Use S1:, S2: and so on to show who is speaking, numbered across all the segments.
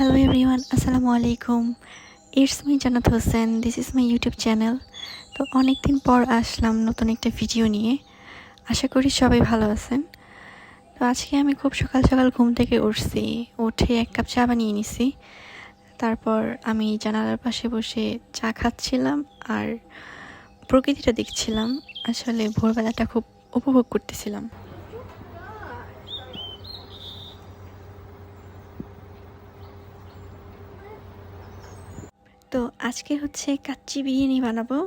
S1: Hello everyone আসসালামু আলাইকুম it's me Jannat Hossain this is my YouTube channel তো অনেক দিন পর আসলাম নতুন একটা ভিডিও নিয়ে। আশা করি সবাই ভালো আছেন। তো আজকে আমি খুব সকাল সকাল ঘুম থেকে উঠছি। উঠে এক কাপ চা বানিয়ে নিছি। তারপর আমি জানালার পাশে বসে চা খাচ্ছিলাম আর প্রকৃতিটা দেখছিলাম। আসলে ভোরবেলাটা খুব উপভোগ করতেছিলাম। তো আজকে হচ্ছে কাচ্চি বিরিয়ানি বানাবো।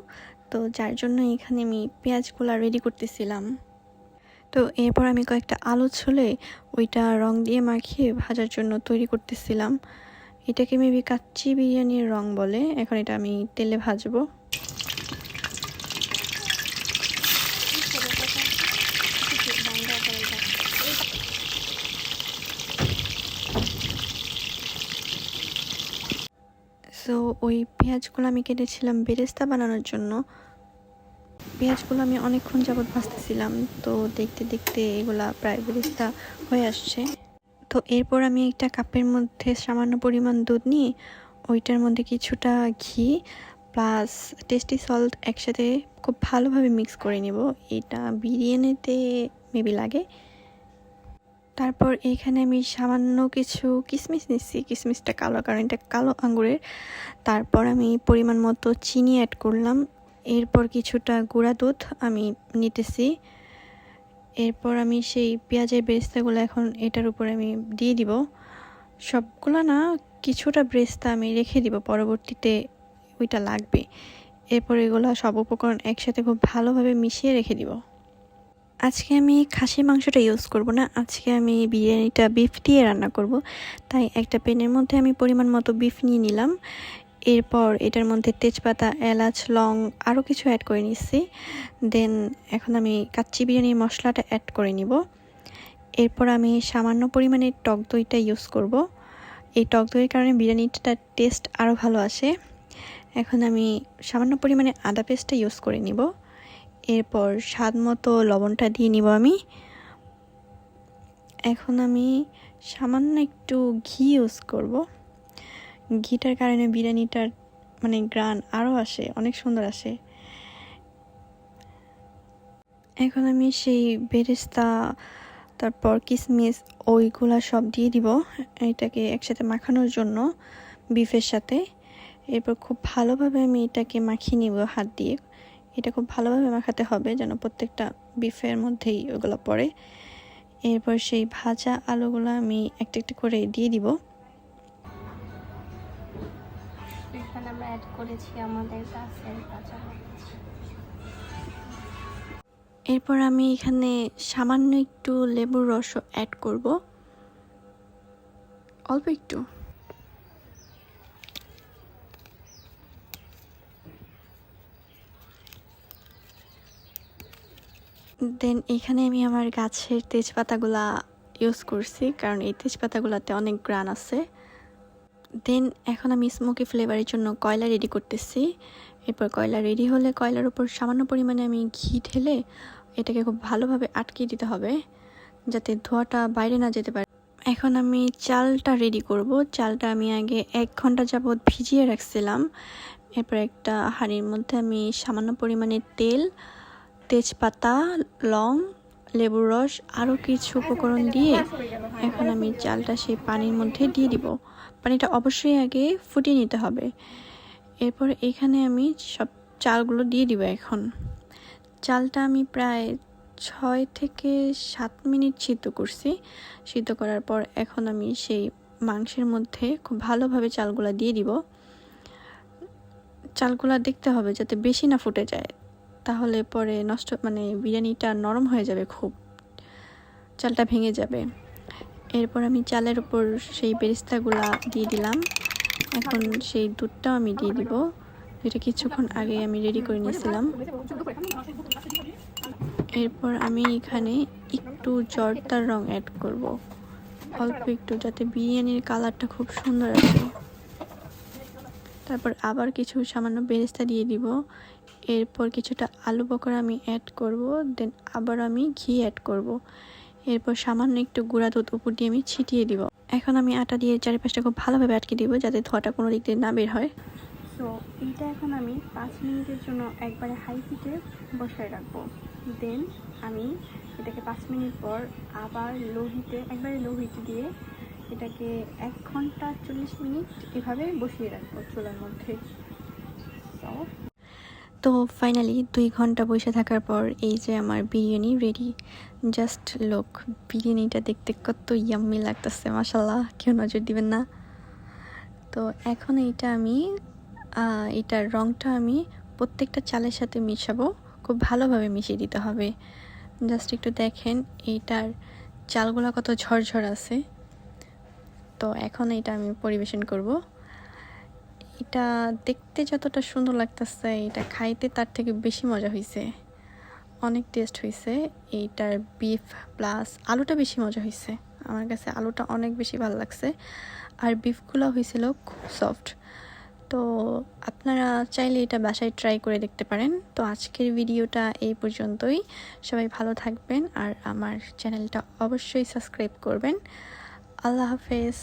S1: তো যার জন্য এখানে আমি পেঁয়াজগুলো রেডি করতেছিলাম। তো এরপর আমি কয়েকটা আলু ছুলে ওইটা রং দিয়ে মাখিয়ে ভাজার জন্য তৈরি করতেছিলাম। এটাকে মেবি কাচ্চি বিরিয়ানির রং বলে। এখন এটা আমি তেলে ভাজবো। সো ওই পেঁয়াজগুলো আমি কেটেছিলাম বেরেস্তা বানানোর জন্য। পেঁয়াজগুলো আমি অনেকক্ষণ যাবৎ ভাজতেছিলাম। তো দেখতে দেখতে এগুলা প্রায় বেরেস্তা হয়ে আসছে। তো এরপর আমি একটা কাপের মধ্যে সামান্য পরিমাণ দুধ নিয়ে ওইটার মধ্যে কিছুটা ঘি প্লাস টেস্টি সল্ট একসাথে খুব ভালোভাবে মিক্স করে নিব। এটা বিরিয়ানিতে মেবি লাগে। তারপর এখানে আমি সামান্য কিছু কিশমিশ নিচ্ছি। কিশমিশটা কালো, কারণ এটা কালো আঙ্গুরের। তারপর আমি পরিমাণ মতো চিনি অ্যাড করলাম। এরপর কিছুটা গুঁড়া দুধ আমি নিতেছি। এরপর আমি সেই পেঁয়াজের বেরেস্তাগুলো এখন এটার উপরে আমি দিয়ে দিব। সবগুলো না কিছুটা ব্রেস্তা আমি রেখে দিব, পরবর্তীতে ওইটা লাগবে। এরপর এগুলো সব উপকরণ একসাথে খুব ভালোভাবে মিশিয়ে রেখে দিব। আজকে আমি খাসির মাংসটা ইউজ করব না। আজকে আমি বিরিয়ানিটা বিফ দিয়ে রান্না করব। তাই একটা প্যানের মধ্যে আমি পরিমাণ মতো বিফ নিয়ে নিলাম। এরপর এটার মধ্যে তেজপাতা, এলাচ, লং আরও কিছু অ্যাড করে নিচ্ছি। দেন এখন আমি কাচ্চি বিরিয়ানির মশলাটা অ্যাড করে নিব। এরপর আমি সামান্য পরিমাণে টক দইটা ইউজ করব। এই টক দইয়ের কারণে বিরিয়ানিটার টেস্ট আরও ভালো আসে। এখন আমি সামান্য পরিমাণে আদা পেস্টটা ইউজ করে নিব। এরপর স্বাদ মতো লবণটা দিয়ে নিব আমি। এখন আমি সামান্য একটু ঘি ইউজ করব। ঘিটার কারণে বিরিয়ানিটার মানে গ্রান আরও আসে, অনেক সুন্দর আসে। এখন আমি সেই বেরেস্তা, তারপর কিসমিস, ওইগুলা সব দিয়ে দিব এটাকে একসাথে মাখানোর জন্য বিফের সাথে। এরপর খুব ভালোভাবে আমি এটাকে মাখিয়ে নিব হাত দিয়ে। এটা খুব ভালোভাবে মাখাতে হবে যেন প্রত্যেকটা বিফের মধ্যেই ওগুলো পড়ে। এরপর সেই ভাজা আলুগুলো আমি একটা একটা করে দিয়ে দিব।
S2: এখানে আমরা অ্যাড করেছি আমাদের গাছের কাঁচা
S1: এরপর আমি এখানে সামান্য একটু লেবুর রসও অ্যাড করব। অল্প একটু। দেন এখানে আমি আমার গাছের তেজপাতাগুলা ইউজ করছি, কারণ এই তেজপাতাগুলোতে অনেক গ্রান আছে। দেন এখন আমি স্মোকি ফ্লেভারের জন্য কয়লা রেডি করতেছি। এরপর কয়লা রেডি হলে কয়লার উপর সামান্য পরিমাণে আমি ঘি ঢেলে এটাকে খুব ভালোভাবে আটকে দিতে হবে, যাতে ধোয়াটা বাইরে না যেতে পারে। এখন আমি চালটা রেডি করব। চালটা আমি আগে এক ঘণ্টা যাবৎ ভিজিয়ে রাখছিলাম। এরপর একটা হাঁড়ির মধ্যে আমি সামান্য পরিমাণে তেল তেজপাতা, লং লেবুর রস আরও কিছু উপকরণ দিয়ে এখন আমি চালটা সেই পানির মধ্যে দিয়ে দিব। পানিটা অবশ্যই আগে ফুটিয়ে নিতে হবে। এরপর এখানে আমি সব চালগুলো দিয়ে দিব এখন। চালটা আমি প্রায় ছয় থেকে সাত মিনিট সিদ্ধ করছি। সিদ্ধ করার পর এখন আমি সেই মাংসের মধ্যে খুব ভালোভাবে চালগুলা দিয়ে দিব। চালগুলা দেখতে হবে যাতে বেশি না ফুটে যায়। তাহলে পরে নষ্ট মানে বিরিয়ানিটা নরম হয়ে যাবে খুব। চালটা ভেঙে যাবে। এরপর আমি চালের উপর সেই বেরিস্তাগুলা দিয়ে দিলাম। এখন সেই দুধটাও আমি দিয়ে দিব। যেটা কিছুক্ষণ আগে আমি রেডি করে নিয়েছিলাম। এরপর আমি এখানে একটু জর্দার রং অ্যাড করব। অল্প একটু যাতে বিরিয়ানির কালারটা খুব সুন্দর আসে। তারপর আবার কিছু সামান্য বেরেস্তা দিয়ে দিব। এরপর কিছুটা আলু পকোড়া আমি অ্যাড করব দেন আবার আমি ঘি অ্যাড করব। এরপর সামান্য একটু গুঁড়া দুধ উপর দিয়ে আমি ছিটিয়ে দিব। এখন আমি আটা দিয়ে চারিপাশটা খুব ভালোভাবে আটকে দিব যাতে ধোয়াটা কোনো দিক দিয়ে না বের হয়। সো এইটা এখন আমি পাঁচ মিনিটের জন্য একবারে হাই হিটে বসায় রাখব। দেন আমি এটাকে পাঁচ মিনিট পর আবার লো হিটে একবারে লো হিটে দিয়ে এটাকে এক ঘণ্টা চল্লিশ মিনিট এভাবে বসিয়ে রাখব চুলার মধ্যে। তো ফাইনালি দুই ঘণ্টা বসে থাকার পর এই যে আমার বিরিয়ানি রেডি জাস্ট লোক বিরিয়ানিটা দেখতে কত ইয়াম্মি লাগতেছে মাসাল্লাহ কেউ নজর দিবেন না। তো এখন এইটা আমি এটার রঙটা আমি প্রত্যেকটা চালের সাথে মিশাবো, খুব ভালোভাবে মিশিয়ে দিতে হবে। জাস্ট একটু দেখেন, এইটার চালগুলো কত ঝরঝর আছে। তো এখন এটা আমি পরিবেশন করব। এটা দেখতে যতটা সুন্দর লাগতেছে, এটা খাইতে তার থেকে বেশি মজা হয়েছে অনেক টেস্ট হয়েছে এইটার বিফ প্লাস আলুটা বেশি মজা হয়েছে আমার কাছে আলুটা অনেক বেশি ভালো লাগছে। আর বিফগুলো হয়েছিল খুব সফট তো আপনারা চাইলে এটা বাসায় ট্রাই করে দেখতে পারেন। তো আজকের ভিডিওটা এই পর্যন্তই। সবাই ভালো থাকবেন আর আমার চ্যানেলটা অবশ্যই সাবস্ক্রাইব করবেন। আল্লাহ হাফেজ।